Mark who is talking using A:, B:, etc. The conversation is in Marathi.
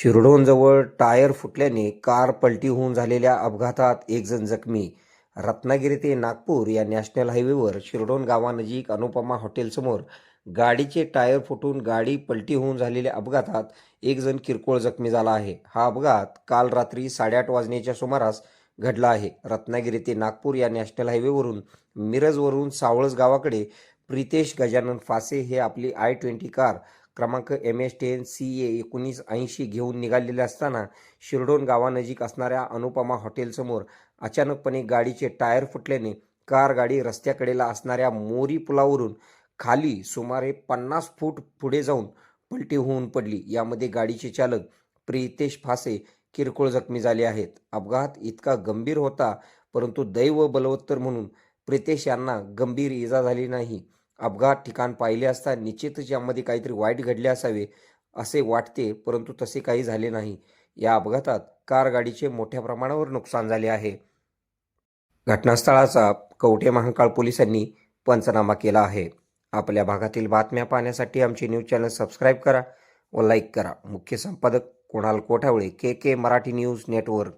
A: शिरडोनजवळ टायर फुटल्याने कार पलटी होऊन झालेल्या अपघातात एक जण जखमी. रत्नागिरी ते नागपूर या नॅशनल हायवेवर शिरडोन गावानजीक अनुपमा हॉटेलसमोर गाडीचे टायर फुटून गाडी पलटी होऊन झालेल्या अपघातात एक जण किरकोळ जखमी झाला आहे. हा अपघात काल रात्री साडेआठ वाजण्याच्या सुमारास घडला आहे. रत्नागिरी ते नागपूर या नॅशनल हायवेवरून मिरजवरून सावळज गावाकडे प्रितेश गजानन फासे हे आपली आय ट्वेंटी कार क्रमांक M S ten C A एकोणीस ऐंशी घेऊन निघालेले असताना शिरडोन गावानजीक असणाऱ्या अनुपमा हॉटेलसमोर अचानकपणे गाडीचे टायर फुटल्याने कार गाडी रस्त्याकडेला असणाऱ्या मोरी पुलावरून खाली सुमारे पन्नास फूट पुढे जाऊन पलटी होऊन पडली. यामध्ये गाडीचे चालक प्रितेश फासे किरकोळ जखमी झाले आहेत. अपघात इतका गंभीर होता परंतु दैव बलवत्तर म्हणून प्रितेश यांना गंभीर इजा झाली नाही. अपघात ठिकाण पाहिले असता निश्चितच यामध्ये काहीतरी वाईट घडले असावे असे वाटते परंतु तसे काही झाले नाही. या अपघातात कार गाडीचे मोठ्या प्रमाणावर नुकसान झाले आहे. घटनास्थळाचा कवठे महाकाळ पोलिसांनी पंचनामा केला आहे. आपल्या भागातील बातम्या पाहण्यासाठी आमचे न्यूज चॅनल सबस्क्राईब करा व लाईक करा. मुख्य संपादक Kunal Kothawale K K Marathi news network.